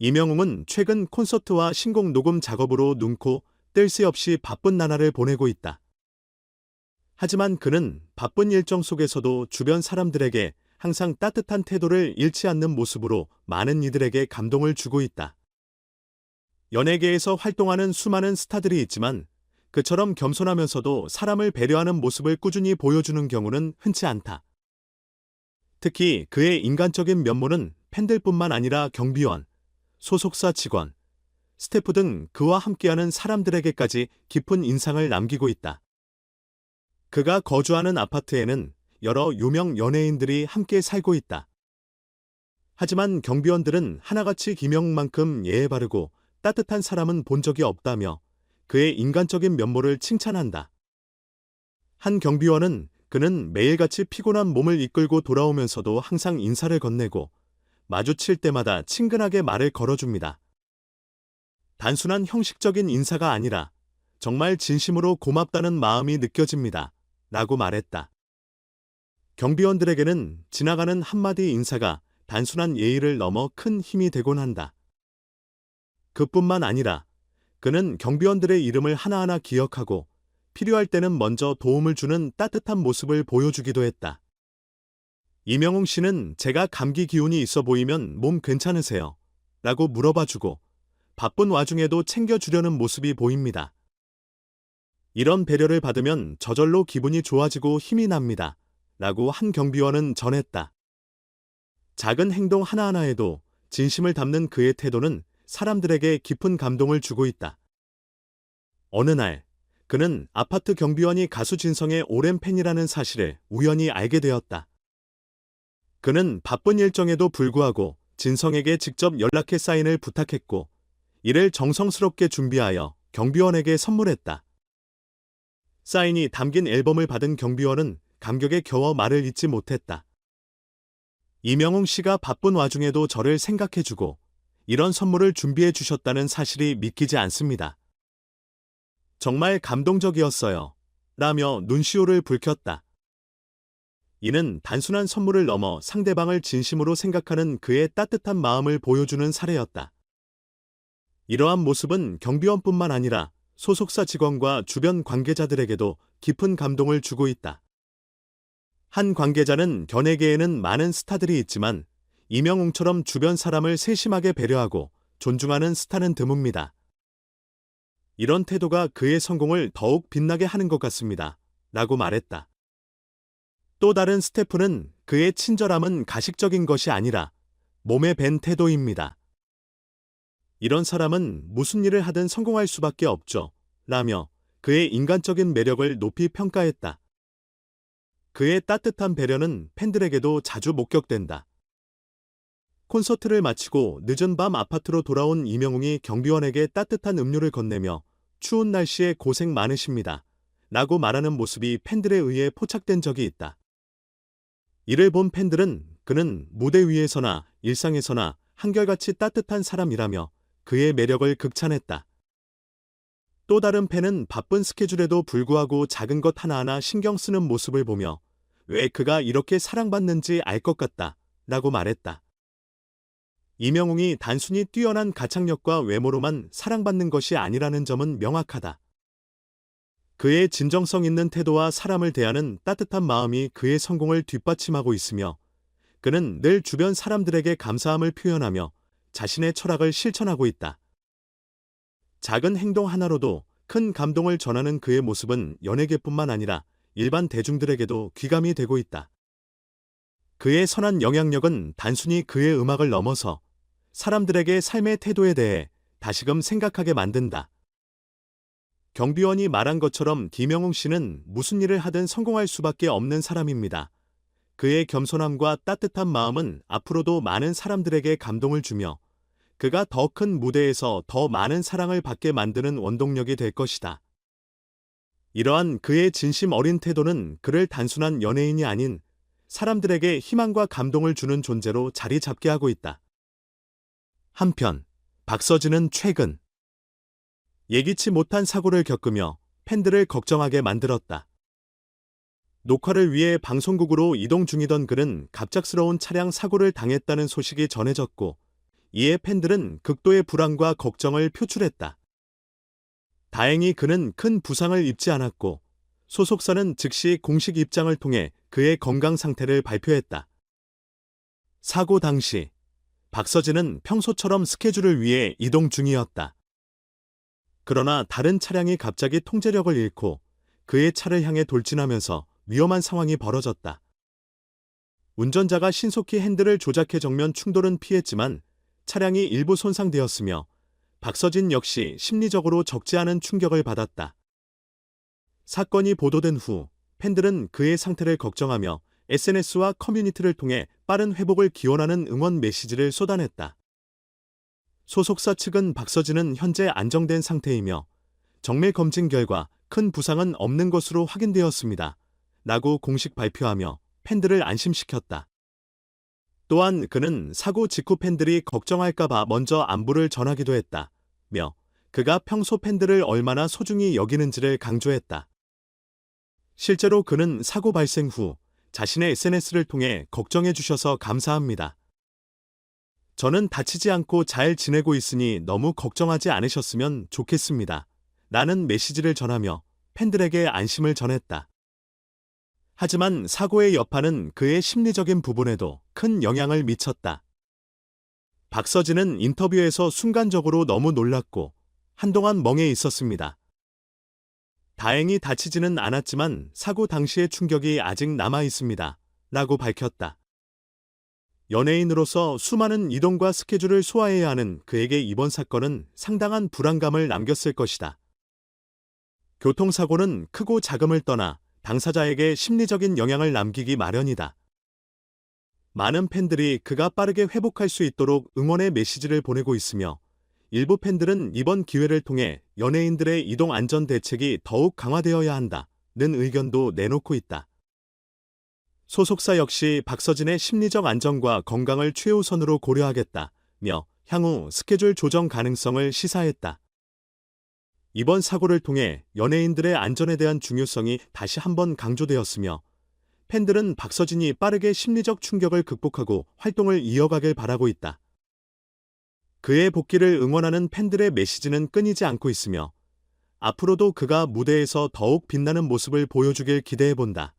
이명웅은 최근 콘서트와 신곡 녹음 작업으로 눈코 뗄 새 없이 바쁜 나날을 보내고 있다. 하지만 그는 바쁜 일정 속에서도 주변 사람들에게 항상 따뜻한 태도를 잃지 않는 모습으로 많은 이들에게 감동을 주고 있다. 연예계에서 활동하는 수많은 스타들이 있지만 그처럼 겸손하면서도 사람을 배려하는 모습을 꾸준히 보여주는 경우는 흔치 않다. 특히 그의 인간적인 면모는 팬들뿐만 아니라 경비원, 소속사 직원, 스태프 등 그와 함께하는 사람들에게까지 깊은 인상을 남기고 있다. 그가 거주하는 아파트에는 여러 유명 연예인들이 함께 살고 있다. 하지만 경비원들은 하나같이 김영만큼 예의 바르고 따뜻한 사람은 본 적이 없다며 그의 인간적인 면모를 칭찬한다. 한 경비원은 그는 매일같이 피곤한 몸을 이끌고 돌아오면서도 항상 인사를 건네고 마주칠 때마다 친근하게 말을 걸어줍니다. 단순한 형식적인 인사가 아니라 정말 진심으로 고맙다는 마음이 느껴집니다. 라고 말했다. 경비원들에게는 지나가는 한마디 인사가 단순한 예의를 넘어 큰 힘이 되곤 한다. 그뿐만 아니라 그는 경비원들의 이름을 하나하나 기억하고 필요할 때는 먼저 도움을 주는 따뜻한 모습을 보여주기도 했다. 이명웅 씨는 제가 감기 기운이 있어 보이면 몸 괜찮으세요? 라고 물어봐주고 바쁜 와중에도 챙겨주려는 모습이 보입니다. 이런 배려를 받으면 저절로 기분이 좋아지고 힘이 납니다. 라고 한 경비원은 전했다. 작은 행동 하나하나에도 진심을 담는 그의 태도는 사람들에게 깊은 감동을 주고 있다. 어느 날, 그는 아파트 경비원이 가수 진성의 오랜 팬이라는 사실을 우연히 알게 되었다. 그는 바쁜 일정에도 불구하고 진성에게 직접 연락해 사인을 부탁했고 이를 정성스럽게 준비하여 경비원에게 선물했다. 사인이 담긴 앨범을 받은 경비원은 감격에 겨워 말을 잇지 못했다. 이명웅 씨가 바쁜 와중에도 저를 생각해주고 이런 선물을 준비해 주셨다는 사실이 믿기지 않습니다. 정말 감동적이었어요. 라며 눈시울을 붉혔다. 이는 단순한 선물을 넘어 상대방을 진심으로 생각하는 그의 따뜻한 마음을 보여주는 사례였다. 이러한 모습은 경비원뿐만 아니라 소속사 직원과 주변 관계자들에게도 깊은 감동을 주고 있다. 한 관계자는 견해계에는 많은 스타들이 있지만 이명웅처럼 주변 사람을 세심하게 배려하고 존중하는 스타는 드뭅니다. 이런 태도가 그의 성공을 더욱 빛나게 하는 것 같습니다. 라고 말했다. 또 다른 스태프는 그의 친절함은 가식적인 것이 아니라 몸에 밴 태도입니다. 이런 사람은 무슨 일을 하든 성공할 수밖에 없죠. 라며 그의 인간적인 매력을 높이 평가했다. 그의 따뜻한 배려는 팬들에게도 자주 목격된다. 콘서트를 마치고 늦은 밤 아파트로 돌아온 이명웅이 경비원에게 따뜻한 음료를 건네며 추운 날씨에 고생 많으십니다. 라고 말하는 모습이 팬들에 의해 포착된 적이 있다. 이를 본 팬들은 그는 무대 위에서나 일상에서나 한결같이 따뜻한 사람이라며 그의 매력을 극찬했다. 또 다른 팬은 바쁜 스케줄에도 불구하고 작은 것 하나하나 신경 쓰는 모습을 보며 왜 그가 이렇게 사랑받는지 알 것 같다. 라고 말했다. 이명웅이 단순히 뛰어난 가창력과 외모로만 사랑받는 것이 아니라는 점은 명확하다. 그의 진정성 있는 태도와 사람을 대하는 따뜻한 마음이 그의 성공을 뒷받침하고 있으며 그는 늘 주변 사람들에게 감사함을 표현하며 자신의 철학을 실천하고 있다. 작은 행동 하나로도 큰 감동을 전하는 그의 모습은 연예계뿐만 아니라 일반 대중들에게도 귀감이 되고 있다. 그의 선한 영향력은 단순히 그의 음악을 넘어서 사람들에게 삶의 태도에 대해 다시금 생각하게 만든다. 경비원이 말한 것처럼 김영웅 씨는 무슨 일을 하든 성공할 수밖에 없는 사람입니다. 그의 겸손함과 따뜻한 마음은 앞으로도 많은 사람들에게 감동을 주며 그가 더 큰 무대에서 더 많은 사랑을 받게 만드는 원동력이 될 것이다. 이러한 그의 진심 어린 태도는 그를 단순한 연예인이 아닌 사람들에게 희망과 감동을 주는 존재로 자리 잡게 하고 있다. 한편, 박서진은 최근 예기치 못한 사고를 겪으며 팬들을 걱정하게 만들었다. 녹화를 위해 방송국으로 이동 중이던 그는 갑작스러운 차량 사고를 당했다는 소식이 전해졌고 이에 팬들은 극도의 불안과 걱정을 표출했다. 다행히 그는 큰 부상을 입지 않았고 소속사는 즉시 공식 입장을 통해 그의 건강 상태를 발표했다. 사고 당시 박서진은 평소처럼 스케줄을 위해 이동 중이었다. 그러나 다른 차량이 갑자기 통제력을 잃고 그의 차를 향해 돌진하면서 위험한 상황이 벌어졌다. 운전자가 신속히 핸들을 조작해 정면 충돌은 피했지만 차량이 일부 손상되었으며 박서진 역시 심리적으로 적지 않은 충격을 받았다. 사건이 보도된 후 팬들은 그의 상태를 걱정하며 SNS와 커뮤니티를 통해 빠른 회복을 기원하는 응원 메시지를 쏟아냈다. 소속사 측은 박서진은 현재 안정된 상태이며 정밀 검진 결과 큰 부상은 없는 것으로 확인되었습니다. 라고 공식 발표하며 팬들을 안심시켰다. 또한 그는 사고 직후 팬들이 걱정할까봐 먼저 안부를 전하기도 했다. 며 그가 평소 팬들을 얼마나 소중히 여기는지를 강조했다. 실제로 그는 사고 발생 후 자신의 SNS를 통해 걱정해 주셔서 감사합니다. 저는 다치지 않고 잘 지내고 있으니 너무 걱정하지 않으셨으면 좋겠습니다. 라는 메시지를 전하며 팬들에게 안심을 전했다. 하지만 사고의 여파는 그의 심리적인 부분에도 큰 영향을 미쳤다. 박서진은 인터뷰에서 순간적으로 너무 놀랐고 한동안 멍해 있었습니다. 다행히 다치지는 않았지만 사고 당시의 충격이 아직 남아 있습니다. 라고 밝혔다. 연예인으로서 수많은 이동과 스케줄을 소화해야 하는 그에게 이번 사건은 상당한 불안감을 남겼을 것이다. 교통사고는 크고 작음을 떠나 당사자에게 심리적인 영향을 남기기 마련이다. 많은 팬들이 그가 빠르게 회복할 수 있도록 응원의 메시지를 보내고 있으며 일부 팬들은 이번 기회를 통해 연예인들의 이동 안전 대책이 더욱 강화되어야 한다는 의견도 내놓고 있다. 소속사 역시 박서진의 심리적 안정과 건강을 최우선으로 고려하겠다며 향후 스케줄 조정 가능성을 시사했다. 이번 사고를 통해 연예인들의 안전에 대한 중요성이 다시 한번 강조되었으며 팬들은 박서진이 빠르게 심리적 충격을 극복하고 활동을 이어가길 바라고 있다. 그의 복귀를 응원하는 팬들의 메시지는 끊이지 않고 있으며 앞으로도 그가 무대에서 더욱 빛나는 모습을 보여주길 기대해 본다.